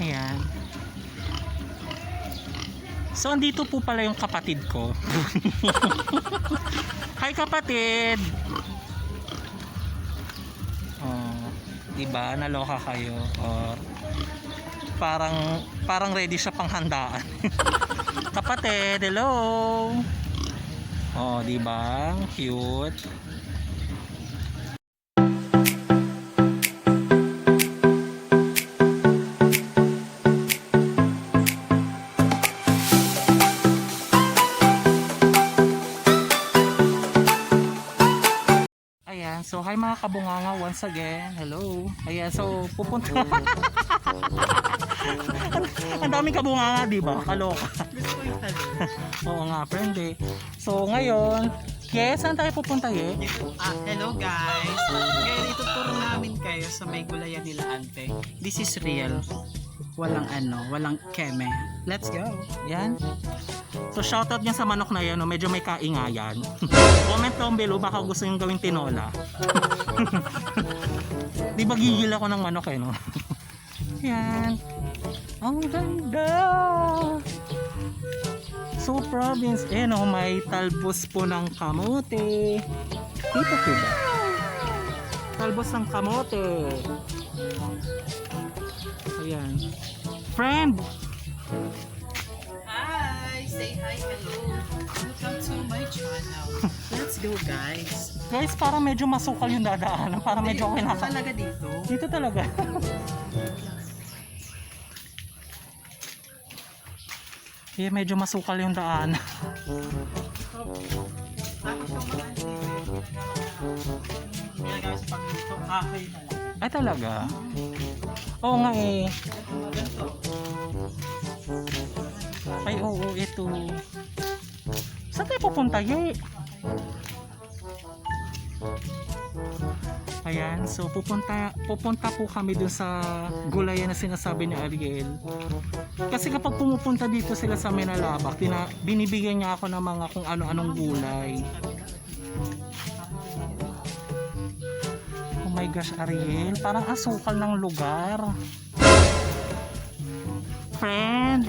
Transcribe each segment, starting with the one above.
Ayan. So, andito po pala yung kapatid ko. Hi, kapatid! Oh, diba? Naloka kayo. Or, parang, parang ready siya pang handaan. kapatid, hello! Oh, diba? Cute. So hi mga kabunganga once again. Hello. Ayan, so pupunta. Ang daming kabunganga, di ba? Kaloka. Oo nga, friend eh. So ngayon, yes, saan tayo pupunta eh? Ah, hello guys. Ngayon ituturo namin kayo sa may gulayan nila ante. This is real. Walang ano, walang keme. Let's go. Yan. So shoutout niya sa manok na yan, no? medyo may kaingayan. Comment down below baka gusto yung gawing tinola. Di ba gigil ako ng manok eh, no? yan. Ang ganda! So province, eh no, may talbos po ng kamote. Dito po ba? Talbos ng kamote. Ayan. Friend, Hi! Say hi, hello. Welcome to my channel. Let's go guys. Guys, parang medyo masukal yung dadaanan. Parang medyo Ayun, kinaka... talaga dito. Dito talaga. eh, medyo masukal yung daan. Na. Ay, talaga? Oo nga eh. Ay, oo, ito. Saan tayo pupunta, ye? Ayan, so pupunta pupunta po kami dun sa gulayan na sinasabi ni Ariel. Kasi kapag pumupunta dito sila sa Menalabak, binibigyan niya ako ng mga kung ano-anong gulay. My gosh, Ariel, parang asukal ng lugar. Friend,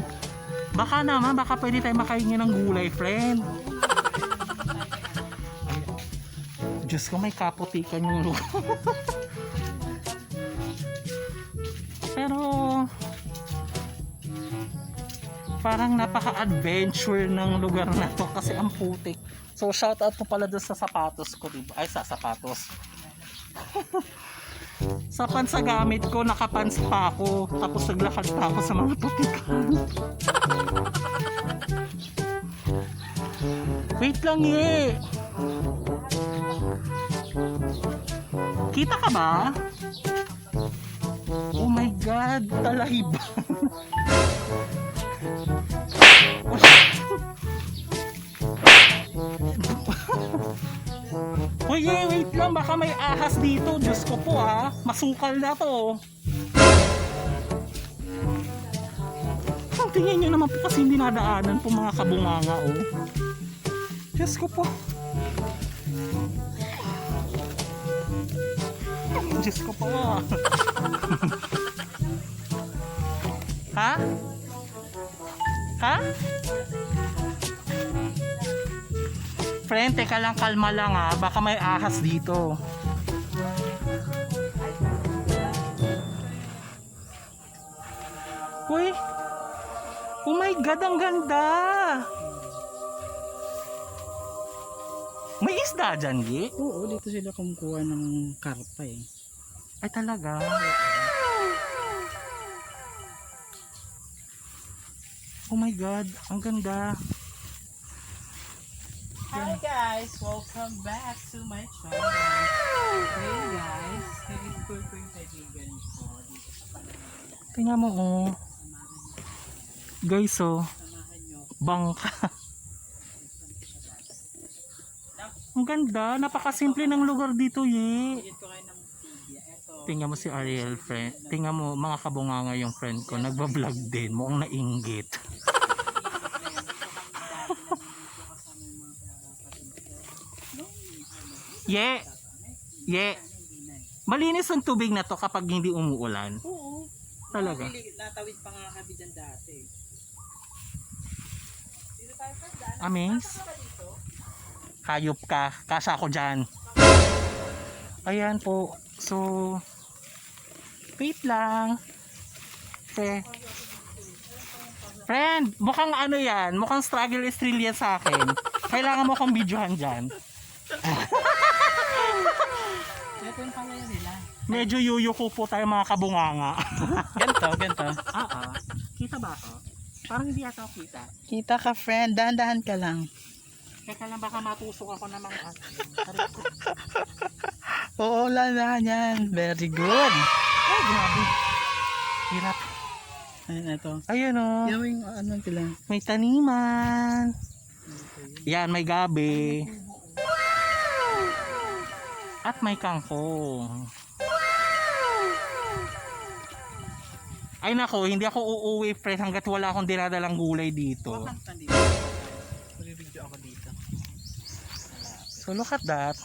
baka naman, baka pwede tayo makahingi ng gulay, friend. Diyos ko, may kaputikan yung lugar. Pero, parang napaka-adventure ng lugar na to kasi ang putik. So, shoutout po pala doon sa sapatos ko, diba? Ay, sa sapatos. sa pansagamit ko, nakapans pa ako. Tapos naglakad pa ako sa mga putikan. Wait lang eh. Kita ka ba? Oh my God, talahiba. baka may ahas dito. Diyos ko po ha, masukal na to. Ang tingin nyo naman po kasi hindi nadaanan po mga kabunganga oh. Diyos ko po. Diyos ko po. ha? Ha? Friend, teka lang, kalma lang ha. Baka may ahas dito. Uy! Oh my God, ang ganda! May isda dyan, Gi? Oo, dito sila kumukuha ng karpa eh. Ay talaga? Oh my God, ang ganda. Hi guys! Welcome back to my channel. Hey guys! Nag-tour ko yung kaibigan ko dito sa Palawan. Tingnan mo oh. Guys oh, bangka. ang ganda, napakasimple ng lugar dito, ye. Ko. Tingnan mo si Ariel, friend. Tingnan mo, mga kabunganga yung friend ko. Nagbablog din. Mukhang nainggit. Ye! Ye! Malinis ang tubig na to kapag hindi umuulan. Oo. Talaga. Natawid pa nga kami dyan dati. Dito tayo friend, daan. Amaze? Hayop ka. Kasa ako dyan. Ayan po. So, wait lang. Te. Friend, mukhang ano yan, mukhang struggle is real yan sa akin. Kailangan mo akong videohan dyan. Ito yung palayan nila. Medyo yuyuko po tayo mga kabunganga. Ganto, ganto. Oo. Kita ba ako? Parang hindi ata ako kita. Kita ka friend, dahan-dahan ka lang. Teka lang baka matusok ako ng mga Oo, dahan yan. Very good. Ay, grabe. Hirap. Ayun, ito. Ayun o. Yan yung ano sila. May taniman. Yan, may gabi. At may kangkong. Ay nako, hindi ako uuwi pre hanggat wala akong dinadalang gulay dito. Mag-video ako dito. So look at that.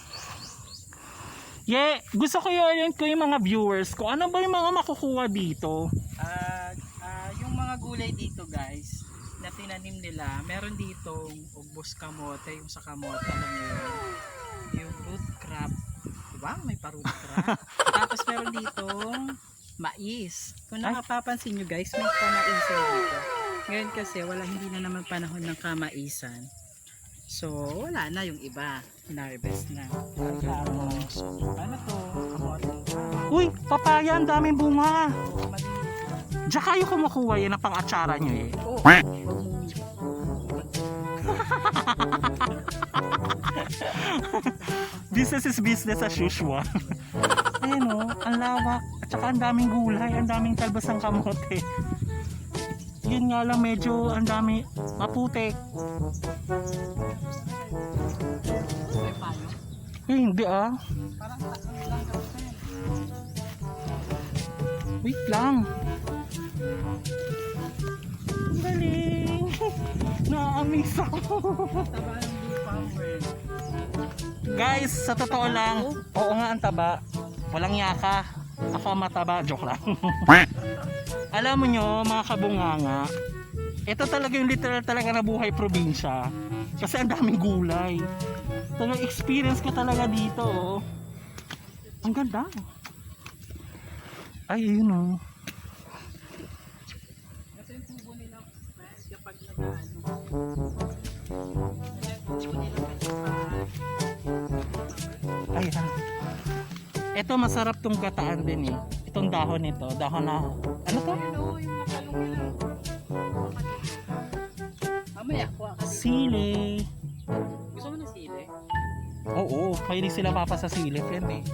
Yeah, gusto ko yun ko yung mga viewers ko. Ano ba yung mga makukuha dito? Ah, ah, yung mga gulay dito guys, na tinanim nila, meron dito ubos kamote, yung sa kamote, alam niyo yun. Yung root crop. Diba? May pa root crop. Tapos meron dito mais. Kung Ay. nakapapansin nyo guys, may kamaisan dito. Ngayon kasi wala hindi na naman panahon ng kamaisan. So, wala na yung iba. Narvest na. Tapos, ano to? Uy, papaya, ang daming bunga. Diyan kayo kumukuha yan ang pang-atsara nyo eh. Oh, Business is business as usual. Ayun o, ang lawak. At saka ang daming gulay, ang daming talbas ng kamote. Yun nga lang, medyo ang dami maputik. Eh, hindi ah. Wait lang. Ang galing. Na-amaze ako. Guys, sa totoo lang, oo nga ang taba. Walang yaka. Ako mataba. Joke lang. Alam mo nyo, mga kabunganga, ito talaga yung literal talaga na buhay probinsya. Kasi ang daming gulay. Talaga experience ko talaga dito. Oh. Ang ganda. Ay, yun oh. Ito masarap tong gataan din eh. Itong dahon nito, dahon na ano to? Sili. Gusto mo ng sili? Oo, mahilig sila papa sa sili, friend eh.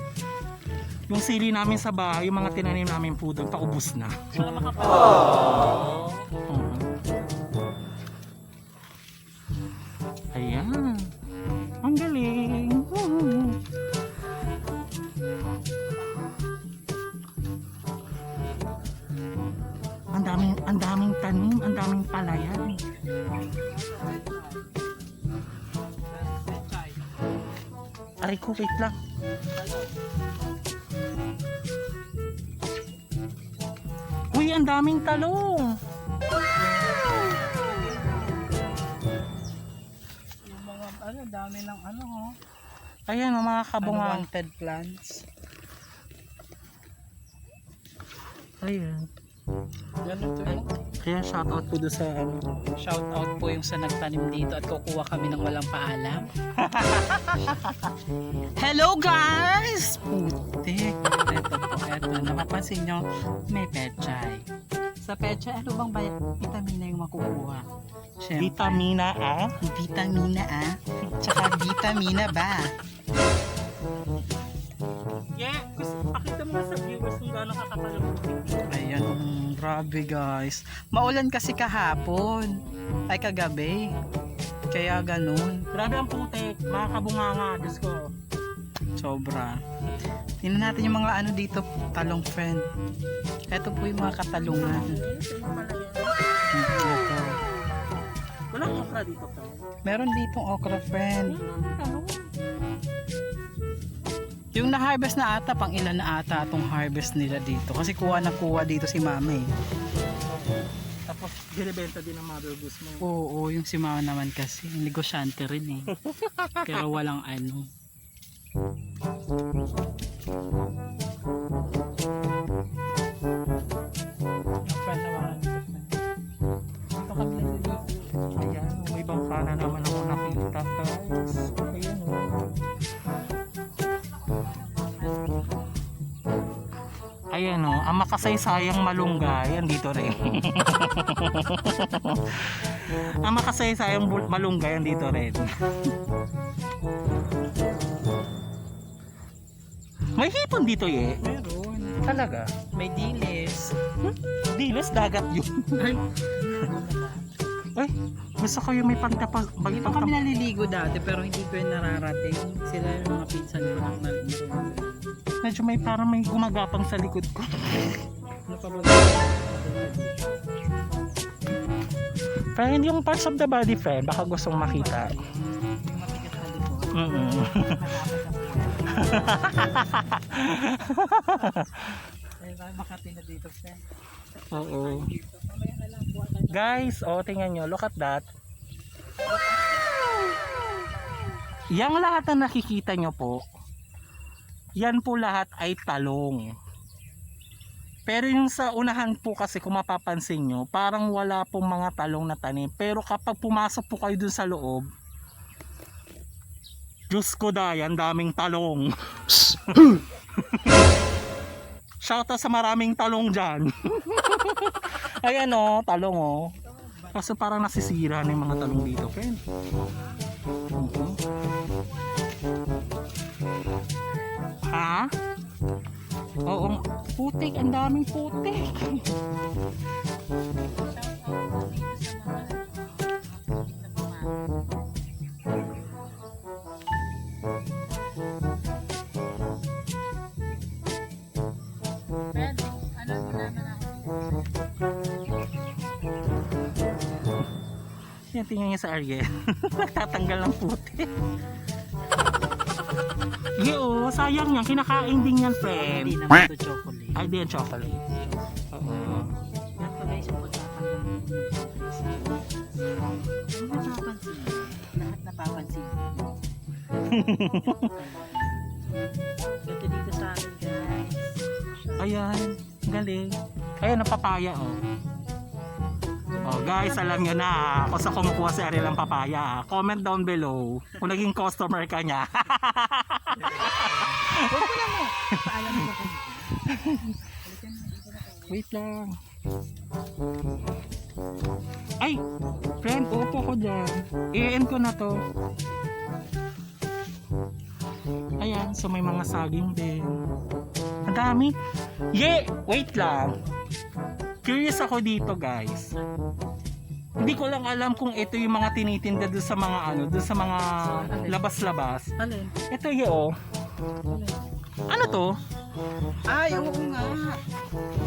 Yung sili namin sa bahay, yung mga tinanim namin po doon, paubos na. Para makapal. Ko, wait lang. Uy, ang daming talong. Yung mga, ano, dami ng ano, ho. Ayan, ang mga kabungang. Unwanted plants. Ayan. Ganun to. Ay, kaya shoutout po doon sa ano. Shout out po yung sa nagtanim dito at kukuha kami ng walang paalam. Hello guys! Putik. Ito po, ito. Napapansin nyo, may pechay. Sa pechay, ano bang bay- vitamina yung makukuha? Siyempre, Vitamina A. vitamina A, tsaka vitamina ba? Grabe guys. Maulan kasi kahapon. Ay kagabi. Kaya ganun. Grabe ang putik, mga kabunganga, Diyos ko. Sobra. Tingnan natin yung mga ano dito, talong friend. Ito po yung mga katalungan. Walang okra dito pa. Meron ditong okra friend. Talong. Yung na-harvest na ata, pang ilan na ata itong harvest nila dito. Kasi kuha na kuha dito si mama eh. Tapos binibenta din ng mother goose mo. Oo, yung si mama naman kasi, negosyante rin eh. Pero walang ano. Ayan o, ang makasaysayang malunggay, andito rin. ang makasaysayang malunggay, andito rin. May hipon dito eh. Meron. Talaga. May dilis. Diles dagat yun. Ay, Ay, gusto ko yung may pantapa, may dito kami naliligo dati pero hindi ko yun nararating. Sila yung mga pinsan ko lang naliligo. Medyo may parang may gumagapang sa likod ko. Pero hindi yung parts of the body friend, baka gustong makita. Yung. Mm Ay, baka dito, friend. Oo. Guys, oh, tingnan nyo, look at that. Yang lahat na nakikita nyo po, yan po lahat ay talong. Pero yung sa unahan po kasi kung mapapansin nyo, parang wala pong mga talong na tanim. Pero kapag pumasok po kayo dun sa loob, Diyos ko dayan, daming talong. Shoutout sa maraming talong dyan. Ayan o, talong o. Kaso parang nasisira na yung mga talong dito, friend. Mhm. Ha? Oo, putik, ang daming putik. Yan, tingnan niya sa Ariel. Nagtatanggal ng putik. Yo, sayang yan. Kinakain din yan, friend. Hindi naman ito chocolate. Ay, di yan chocolate. Oo. Yan pa guys, pagtatanggal ng Hindi napapansin. Lahat napapansin. Ito dito sa akin guys. Ayan, galing. Ayan, napapaya, oh. Oh, guys, alam nyo na kung sa kumukuha si Ariel ang papaya. Comment down below kung naging customer ka niya. Paalam mo. Wait lang. Ay, friend, upo ko dyan. I-end ko na to. Ayan, so may mga saging din. Ang dami. Ye! Wait lang. Curious ako dito, guys. Hindi ko lang alam kung ito yung mga tinitinda doon sa mga ano, doon sa mga labas-labas. Alin? Ito yo. Ano to? Ay, oo nga.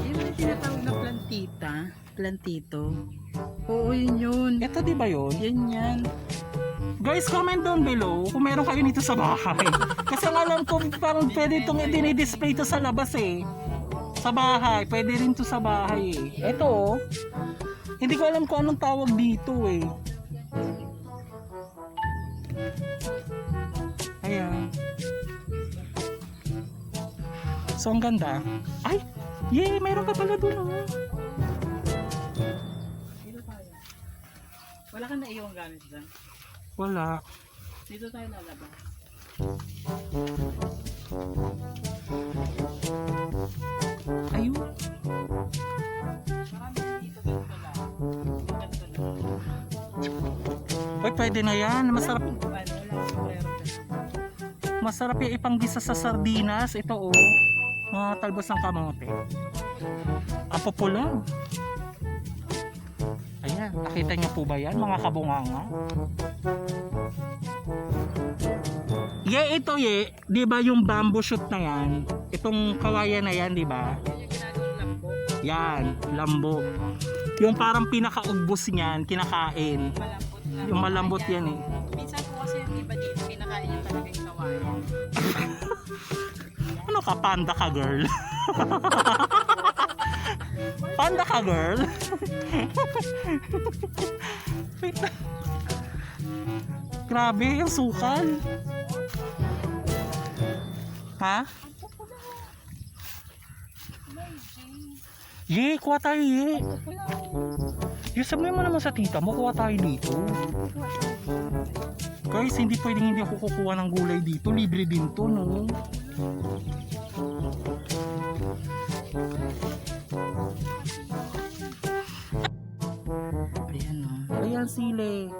Yun yung tinatawag na plantita. Plantito. Oo, yun yun. Ito di ba yun? Yan yan. Guys, comment down below kung meron kayo nito sa bahay. Kasi ang alam ko parang pwede itong i-display to sa labas eh. Sa bahay. Pwede rin to sa bahay eh. Ito oh. Hindi ko alam kung anong tawag dito eh. Ayan. So ang ganda. Ay! Yay! Mayroon ka pala dun oh. Wala kang naiwang gamit dyan. Wala. Dito tayo lalabas. Ayun. Marami lang. Uy, pwede na yan. Masarap. Masarap yung ipanggisa sa sardinas. Ito oh. Mga talbos ng kamote. Apo po lang. Ayan, nakita niyo po ba yan mga kabunganga? Ye, ito ye, di ba yung bamboo shoot na yan? Itong kawayan na yan, di ba? Yan yung lambo. Yan. Yung parang pinakaugbos niyan, kinakain. Malambot lang. Yung malambot yan eh. Minsan po kasi yung iba dito, kinakain yung talaga yung kawayan. Baka panda ka, girl. panda ka, girl. Wait. Grabe, ang sukal. Ha? Ye, kuha tayo, ye. Yung sabihin mo naman sa tita mo, kuha tayo dito. Guys, hindi pwedeng hindi ako kukuha ng gulay dito. Libre din to, no? Ayan o. Ayan, sile.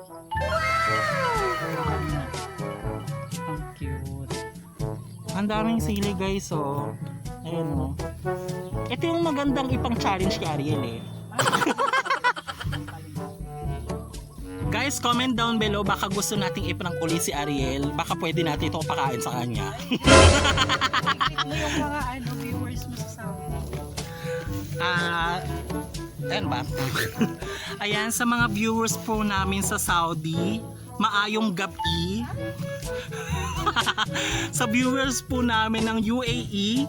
Ang daming sili, guys, oh. Ayan, oh. Ito yung magandang ipang challenge kay Ariel, eh. Guys, comment down below baka gusto nating iprank uli si Ariel. Baka pwede natin ito pakain sa kanya. Ano yung mga ano, viewers mo sa? Ah, ayan ba? Ayan, sa mga viewers po namin sa Saudi, maayong gabi. sa viewers po namin ng UAE,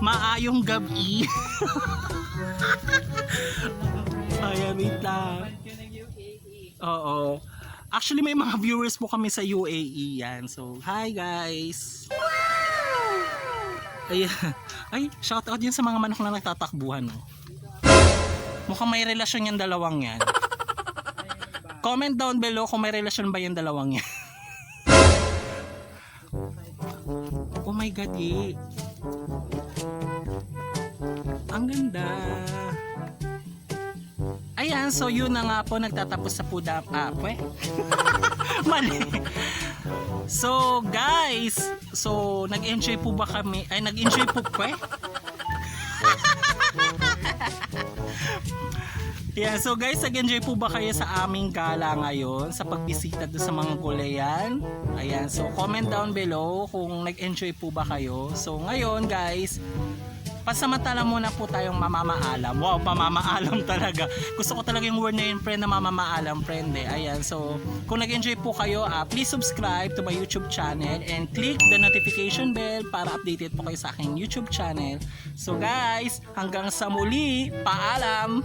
maayong gabi. Ayan, wait lang. Oo. Actually, may mga viewers po kami sa UAE yan. So, hi guys! Ayan. Ay, shout out yun sa mga manok na nagtatakbuhan. No? Mukhang may relasyon yung dalawang yan. Comment down below kung may relasyon ba yung dalawang yan. Oh my god, ye. Ang ganda. Ayan, so yun na nga po, nagtatapos sa puda, ah, pwe? Mali. So, guys, so, nag-enjoy po ba kami? Ay, nag-enjoy po, pwe? Yeah, so guys, nag-enjoy po ba kayo sa aming gala ngayon sa pagbisita doon sa mga gulayan? Ayan, so comment down below kung nag-enjoy po ba kayo. So ngayon guys, pasamantala muna po tayong mamamaalam. Wow, pamamaalam talaga. Gusto ko talaga yung word na yun, friend, na mamamaalam, friend eh. Ayan, so kung nag-enjoy po kayo, ah, please subscribe to my YouTube channel and click the notification bell para updated po kayo sa aking YouTube channel. So guys, hanggang sa muli, paalam!